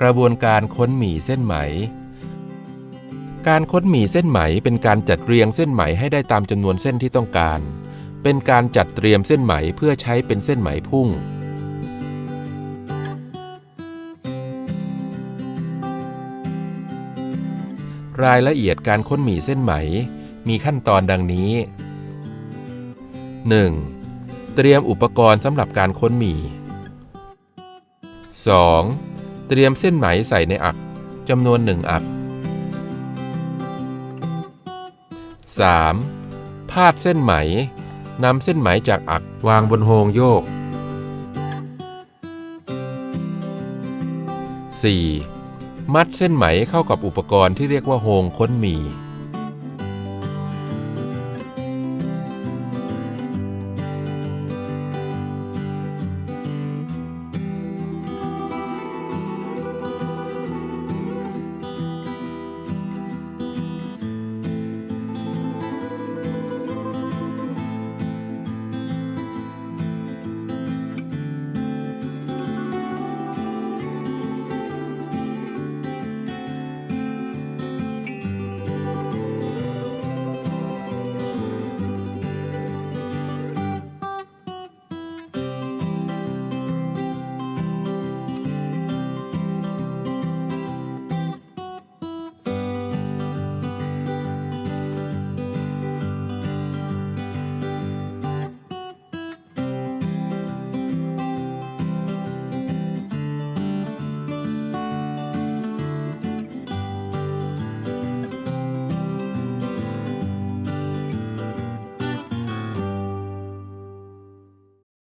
กระบวนการค้นหมี่เส้นไหม การค้นหมี่เส้นไหมเป็นการจัดเรียงเส้นไหมให้ได้ตามจำนวนเส้นที่ต้องการ เป็นการจัดเตรียมเส้นไหมเพื่อใช้เป็นเส้นไหมพุ่ง รายละเอียดการค้นหมี่เส้นไหมมีขั้นตอนดังนี้ 1. เตรียมอุปกรณ์สำหรับการค้นหมี่ 2. เตรียมเส้นไหมใส่ในอักจำนวนหนึ่งอัก 3. พาดเส้นไหมนำเส้นไหมจากอักวางบนโฮงโยก 4. มัดเส้นไหมเข้ากับอุปกรณ์ที่เรียกว่าโฮงค้นหมี่